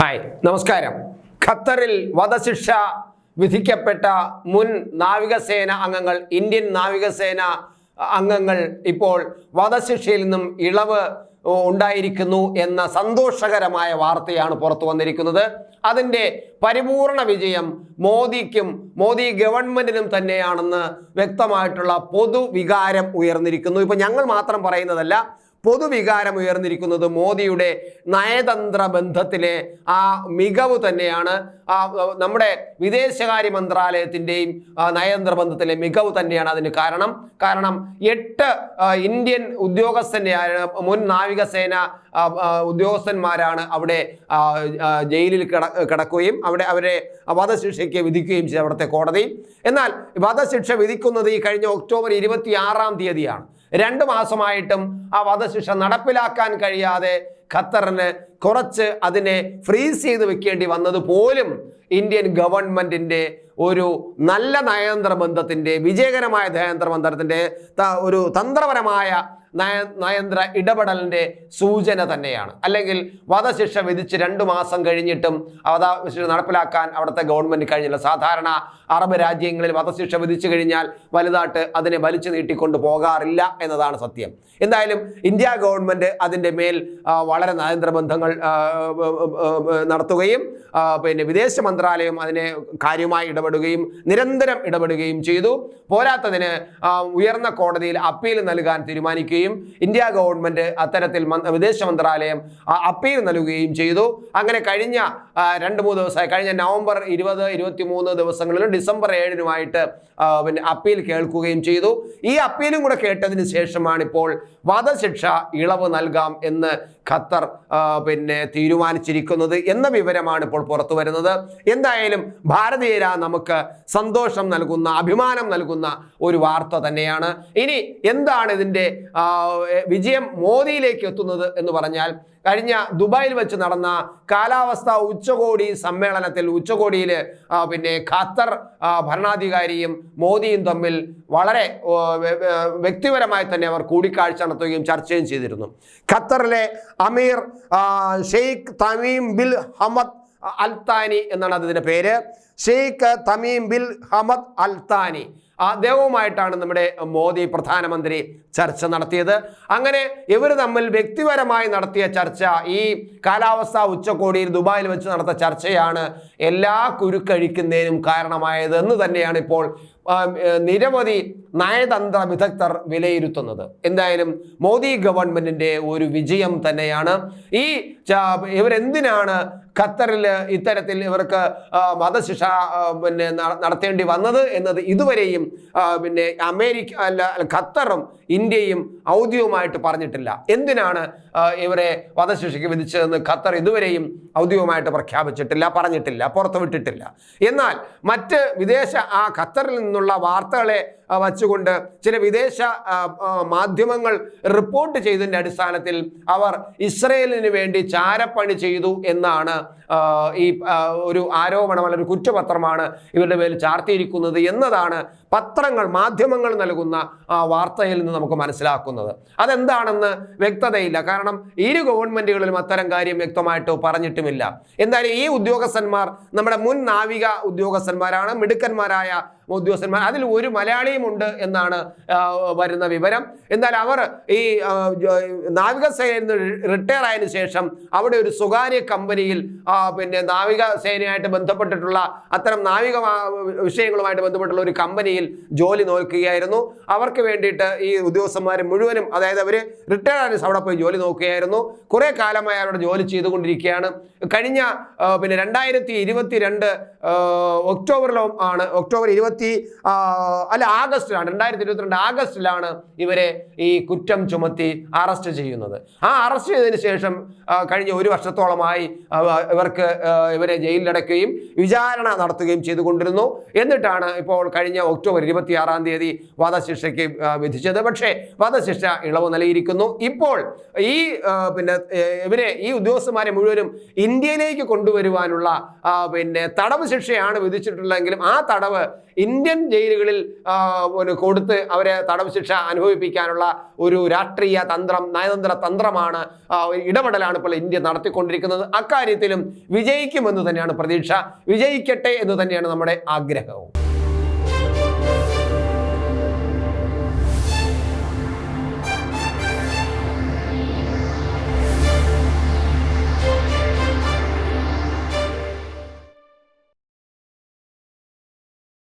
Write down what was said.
Hi നമസ്കാരം. ഖത്തറിൽ വധശിക്ഷ വിധിക്കപ്പെട്ട മുൻ നാവികസേന അംഗങ്ങൾ ഇന്ത്യൻ നാവികസേന അംഗങ്ങൾ ഇപ്പോൾ വധശിക്ഷയിൽ നിന്നും ഇളവ് ഉണ്ടായിരിക്കുന്നു എന്ന സന്തോഷകരമായ വാർത്തയാണ് പുറത്തു വന്നിരിക്കുന്നത്. അതിന്റെ പരിപൂർണ വിജയം മോദിക്കും മോദി ഗവൺമെന്റിനും തന്നെയാണെന്ന് വ്യക്തമായിട്ടുള്ള പൊതുവികാരം ഉയർന്നിരിക്കുന്നു. ഇപ്പം ഞങ്ങൾ മാത്രം പറയുന്നതല്ല പൊതുവികാരം ഉയർന്നിരിക്കുന്നത് മോദിയുടെ നയതന്ത്ര ബന്ധത്തിലെ ആ മികവ് തന്നെയാണ്. നമ്മുടെ വിദേശകാര്യ മന്ത്രാലയത്തിന്റെയും നയതന്ത്ര ബന്ധത്തിലെ മികവ് തന്നെയാണ് അതിന് കാരണം. കാരണം എട്ട് ഇന്ത്യൻ ഉദ്യോഗസ്ഥന്റെ മുൻ നാവികസേന ഉദ്യോഗസ്ഥന്മാരാണ് അവിടെ ജയിലിൽ കിട കിടക്കുകയും അവിടെ അവരെ വധശിക്ഷയ്ക്ക് വിധിക്കുകയും ചെയ്തു അവിടുത്തെ കോടതി എന്നാൽ വധശിക്ഷ വിധിക്കുന്നത് ഈ കഴിഞ്ഞ ഒക്ടോബർ ഇരുപത്തി ആറാം തീയതിയാണ്. രണ്ട് മാസമായിട്ടും ആ വധശിക്ഷ നടപ്പിലാക്കാൻ കഴിയാതെ ഖത്തറിന് കുറച്ച് അതിനെ ഫ്രീസ് ചെയ്ത് വെക്കേണ്ടി വന്നത് പോലും ഇന്ത്യൻ ഗവൺമെന്റിന്റെ ഒരു നല്ല നയതന്ത്ര ബന്ധത്തിന്റെ വിജയകരമായ നയതന്ത്ര ബന്ധത്തിന്റെ ഒരു തന്ത്രപരമായ നയ നയന്ത്ര ഇടപെടലിന്റെ സൂചന തന്നെയാണ്. അല്ലെങ്കിൽ വധശിക്ഷ വിധിച്ച് രണ്ട് മാസം കഴിഞ്ഞിട്ടും വധശിക്ഷ നടപ്പിലാക്കാൻ അവിടുത്തെ ഗവൺമെന്റ് കഴിഞ്ഞില്ല. സാധാരണ അറബ് രാജ്യങ്ങളിൽ വധശിക്ഷ വിധിച്ചു കഴിഞ്ഞാൽ വലുതായിട്ട് അതിനെ വലിച്ചു നീട്ടിക്കൊണ്ട് പോകാറില്ല എന്നതാണ് സത്യം. എന്തായാലും ഇന്ത്യ ഗവൺമെന്റ് അതിന്റെ മേൽ വളരെ നയതന്ത്ര ബന്ധങ്ങൾ ആ, ആ, ആ, നടത്തുകയും പിന്നെ വിദേശ മന്ത്രാലയം അതിനെ കാര്യമായി ഇടപെടുകയും നിരന്തരം ഇടപെടുകയും ചെയ്തു. പോരാത്തതിന് ഉയർന്ന കോടതിയിൽ അപ്പീൽ നൽകാൻ തീരുമാനിക്കുകയും ഇന്ത്യ ഗവൺമെന്റ് അത്തരത്തിൽ വിദേശ മന്ത്രാലയം അപ്പീൽ നൽകുകയും ചെയ്തു. അങ്ങനെ കഴിഞ്ഞ രണ്ട് മൂന്ന് ദിവസമായി കഴിഞ്ഞ നവംബർ ഇരുപത് ഇരുപത്തി മൂന്ന് ദിവസങ്ങളിലും ഡിസംബർ ഏഴിനുമായിട്ട് പിന്നെ അപ്പീൽ കേൾക്കുകയും ചെയ്തു. ഈ അപ്പീലും കൂടെ കേട്ടതിന് ശേഷമാണ് ഇപ്പോൾ വധശിക്ഷ ഇളവ് നൽകാം എന്ന് ഖത്തർ പിന്നെ തീരുമാനിച്ചിരിക്കുന്നത് എന്ന വിവരമാണ് ഇപ്പോൾ പുറത്തു വരുന്നത് എന്തായാലും ഭാരതീയര നമുക്ക് സന്തോഷം നൽകുന്ന അഭിമാനം നൽകുന്ന ഒരു വാർത്ത തന്നെയാണ്. ഇനി എന്താണ് ഇതിന്റെ വിജയം മോദിയിലേക്ക് എത്തുന്നത് എന്ന് പറഞ്ഞാൽ കഴിഞ്ഞ ദുബായിൽ വെച്ച് നടന്ന കാലാവസ്ഥ ഉച്ചകോടി സമ്മേളനത്തിൽ ഉച്ചകോടിയിൽ പിന്നെ ഖത്തർ ഭരണാധികാരിയും മോദിയും തമ്മിൽ വളരെ വ്യക്തിപരമായി തന്നെ അവർ കൂടിക്കാഴ്ച നടത്തുകയും ചർച്ചയും ചെയ്തിരുന്നു. ഖത്തറിലെ അമീർ Sheikh Tamim bin Hamad Al Thani എന്നാണ് അതിന്റെ പേര്. Sheikh Tamim bin Hamad Al Thani. അദ്ദേഹവുമായിട്ടാണ് നമ്മുടെ മോദി പ്രധാനമന്ത്രി ചർച്ച നടത്തിയത്. അങ്ങനെ ഇവർ തമ്മിൽ വ്യക്തിപരമായി നടത്തിയ ചർച്ച ഈ കാലാവസ്ഥാ ഉച്ചകോടിയിൽ ദുബായിൽ വെച്ച് നടത്ത ചർച്ചയാണ് എല്ലാ കുരുക്കഴിക്കുന്നതിനും കാരണമായത് എന്ന് തന്നെയാണ് ഇപ്പോൾ നിരവധി നയതന്ത്ര വിദഗ്ധർ വിലയിരുത്തുന്നത്. എന്തായാലും മോദി ഗവൺമെന്റിന്റെ ഒരു വിജയം തന്നെയാണ്. ഈ ഇവരെന്തിനാണ് ഖത്തറിൽ ഇത്തരത്തിൽ ഇവർക്ക് മതശിക്ഷ പിന്നെ നടത്തേണ്ടി വന്നത് എന്നത് ഇതുവരെയും പിന്നെ അമേരിക്ക അല്ല ഖത്തറും ഇന്ത്യയും ഔദ്യോഗികമായിട്ട് പറഞ്ഞിട്ടില്ല. എന്തിനാണ് ഇവരെ വധശിക്ഷയ്ക്ക് വിധിച്ചതെന്ന് ഖത്തർ ഇതുവരെയും ഔദ്യോഗികമായിട്ട് പ്രഖ്യാപിച്ചിട്ടില്ല പറഞ്ഞിട്ടില്ല പുറത്തുവിട്ടിട്ടില്ല. എന്നാൽ മറ്റ് വിദേശ ആ ഖത്തറിൽ നിന്നുള്ള വാർത്തകളെ വച്ചുകൊണ്ട് ചില വിദേശ മാധ്യമങ്ങൾ റിപ്പോർട്ട് ചെയ്തതിന്റെ അടിസ്ഥാനത്തിൽ അവർ ഇസ്രയേലിന് വേണ്ടി ചാരപ്പണി ചെയ്തു എന്നാണ് ഈ ഒരു ആരോപണം അല്ലെങ്കിൽ ഒരു കുറ്റപത്രമാണ് ഇവരുടെ മേൽ ചാർത്തിയിരിക്കുന്നത് എന്നതാണ് പത്രങ്ങൾ മാധ്യമങ്ങൾ നൽകുന്ന ആ വാർത്തയിൽ നിന്ന് നമുക്ക് മനസ്സിലാക്കുന്നത്. അതെന്താണെന്ന് വ്യക്തതയില്ല. കാരണം ഇരു ഗവൺമെന്റുകളിലും അത്തരം കാര്യം വ്യക്തമായിട്ട് പറഞ്ഞിട്ടുമില്ല. എന്തായാലും ഈ ഉദ്യോഗസ്ഥന്മാർ നമ്മുടെ മുൻ നാവിക ഉദ്യോഗസ്ഥന്മാരാണ് മിടുക്കന്മാരായ ഉദ്യോഗസ്ഥന്മാർ. അതിൽ ഒരു മലയാളിയും ഉണ്ട് എന്നാണ് വരുന്ന വിവരം. എന്നാൽ അവർ ഈ നാവികസേനയിൽ നിന്ന് റിട്ടയർ ആയതിനു ശേഷം അവിടെ ഒരു സ്വകാര്യ കമ്പനിയിൽ പിന്നെ നാവികസേനയായിട്ട് ബന്ധപ്പെട്ടിട്ടുള്ള അത്തരം നാവിക വിഷയങ്ങളുമായിട്ട് ബന്ധപ്പെട്ടുള്ള ഒരു കമ്പനിയിൽ ജോലി നോക്കുകയായിരുന്നു. അവർക്ക് വേണ്ടിയിട്ട് ഈ ഉദ്യോഗസ്ഥന്മാർ മുഴുവനും അതായത് അവർ റിട്ടയർ ആയ ശേഷം അവിടെ പോയി ജോലി നോക്കുകയായിരുന്നു. കുറേ കാലമായി അവരുടെ ജോലി ചെയ്തുകൊണ്ടിരിക്കുകയാണ്. കഴിഞ്ഞ പിന്നെ രണ്ടായിരത്തി ഇരുപത്തി രണ്ട് ഒക്ടോബറിലും ആണ് ഒക്ടോബർ ഇരുപത്തി ആ, അല്ല ആഗസ്റ്റിലാണ് രണ്ടായിരത്തി ഇരുപത്തിരണ്ട് ആഗസ്റ്റിലാണ് ഇവരെ ഈ കുറ്റം ചുമത്തി അറസ്റ്റ് ചെയ്യുന്നത്. ആ അറസ്റ്റ് ചെയ്തതിന് ശേഷം കഴിഞ്ഞ ഒരു വർഷത്തോളമായി ഇവർക്ക് ഇവരെ ജയിലിലടക്കുകയും വിചാരണ നടത്തുകയും ചെയ്തുകൊണ്ടിരുന്നു. എന്നിട്ടാണ് ഇപ്പോൾ കഴിഞ്ഞ ഒക്ടോബർ ഇരുപത്തിയാറാം തീയതി വധശിക്ഷയ്ക്ക് വിധിച്ചത്. പക്ഷേ വധശിക്ഷ ഇളവ് നൽകിയിരിക്കുന്നു. ഇപ്പോൾ ഈ പിന്നെ ഇവരെ ഈ ഉദ്യോഗസ്ഥന്മാരെ മുഴുവനും ഇന്ത്യയിലേക്ക് കൊണ്ടുവരുവാനുള്ള പിന്നെ തടവ് ശിക്ഷയാണ് വിധിച്ചിട്ടുള്ളതെങ്കിലും ആ തടവ് ഇന്ത്യൻ ജയിലുകളിൽ കൊടുത്ത് അവരെ തടവ് ശിക്ഷ അനുഭവിപ്പിക്കാനുള്ള ഒരു രാഷ്ട്രീയ തന്ത്രം നയതന്ത്ര തന്ത്രമാണ് ഇടപെടലാണ് ഇപ്പോൾ ഇന്ത്യ നടത്തിക്കൊണ്ടിരിക്കുന്നത്. അക്കാര്യത്തിലും വിജയിക്കുമെന്ന് തന്നെയാണ് പ്രതീക്ഷ. വിജയിക്കട്ടെ എന്ന് തന്നെയാണ് നമ്മുടെ ആഗ്രഹവും.